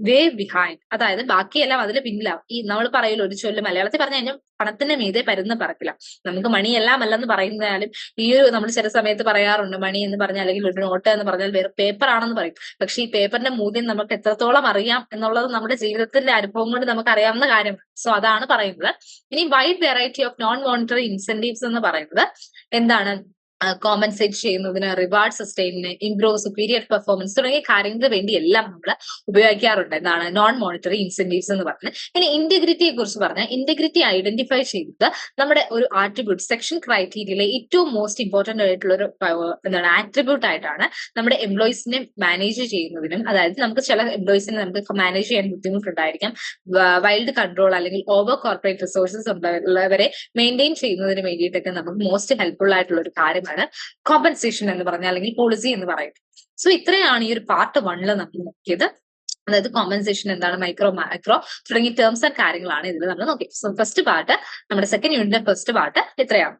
way behind അതായത് ബാക്കിയെല്ലാം അതിൽ പിന്നിലാവും. ഈ നമ്മൾ പറയുമല്ലോ ഒരു ചൊല്ല് മലയാളത്തിൽ പറഞ്ഞു കഴിഞ്ഞാൽ പണത്തിന്റെ മീതെ പരുന്ന് പറക്കില്ല. നമുക്ക് മണി എല്ലാം അല്ലെന്ന് പറയുന്നാലും ഈ ഒരു നമ്മൾ ചില സമയത്ത് പറയാറുണ്ട് മണി എന്ന് പറഞ്ഞാൽ അല്ലെങ്കിൽ ഒരു നോട്ട് എന്ന് പറഞ്ഞാൽ വേറെ പേപ്പർ ആണെന്ന് പറയും. പക്ഷെ ഈ പേപ്പറിന്റെ മൂല്യം നമുക്ക് എത്രത്തോളം അറിയാം എന്നുള്ളത് നമ്മുടെ ജീവിതത്തിന്റെ അനുഭവം കൊണ്ട് നമുക്ക് അറിയാവുന്ന കാര്യമാണ് സോ അതാണ് പറയുന്നത്. ഇനി wide variety of non monetary incentives എന്ന് പറയുന്നത് എന്താണ്? കോമ്പൻസേറ്റ് ചെയ്യുന്നതിന് റിവാർഡ് സസ്റ്റൈനിന് ഇംപ്രൂവ് സുപ്പീരിയർ പെർഫോമൻസ് തുടങ്ങിയ കാര്യങ്ങൾക്ക് വേണ്ടി എല്ലാം നമ്മൾ ഉപയോഗിക്കാറുണ്ട്. എന്നാണ് നോൺ മോണിറ്ററി ഇൻസെന്റീവ്സ് എന്ന് പറഞ്ഞത് ഇനി ഇന്റഗ്രിറ്റിയെ കുറിച്ച് പറഞ്ഞാൽ ഇന്റഗ്രിറ്റി ഐഡന്റിഫൈ ചെയ്തത് നമ്മുടെ ഒരു ആട്രിബ്യൂട്ട് സെക്ഷൻ ക്രൈറ്റീരിയയിലെ ഏറ്റവും മോസ്റ്റ് ഇമ്പോർട്ടന്റ് ആയിട്ടുള്ള ഒരു എന്താണ് ആട്രിബ്യൂട്ട് ആയിട്ടാണ് നമ്മുടെ എംപ്ലോയിസിനെ മാനേജ് ചെയ്യുന്നതിനും അതായത് നമുക്ക് ചില എംപ്ലോയിസിനെ നമുക്ക് മാനേജ് ചെയ്യാൻ ബുദ്ധിമുട്ടുണ്ടായിരിക്കാം. വൈൽഡ് കൺട്രോൾ അല്ലെങ്കിൽ ഓവർ കോർപ്പറേറ്റ് റിസോഴ്സസ് ഉള്ളവരെ മെയിന്റെയിൻ ചെയ്യുന്നതിന് വേണ്ടിയിട്ടൊക്കെ നമുക്ക് മോസ്റ്റ് ഹെൽപ്ഫുൾ ആയിട്ടുള്ള ഒരു കാര്യമാണ് കോമ്പൻസേഷൻ എന്ന് പറഞ്ഞാൽ അല്ലെങ്കിൽ പോളിസി എന്ന് പറയുന്നത് സോ ഇത്രയാണ് ഈ ഒരു പാർട്ട് വണ്ണിൽ നമ്മൾ നോക്കിയത്. അതായത് കോമ്പൻസേഷൻ എന്താണ് മൈക്രോ മൈക്രോ തുടങ്ങിയ ടേംസ് ആൻഡ് കാര്യങ്ങളാണ് ഇതിൽ നമ്മൾ നോക്കി സോ ഫസ്റ്റ് പാർട്ട് നമ്മുടെ സെക്കൻഡ് യൂണിറ്റിന്റെ ഫസ്റ്റ് പാർട്ട് ഇത്രയാണ്.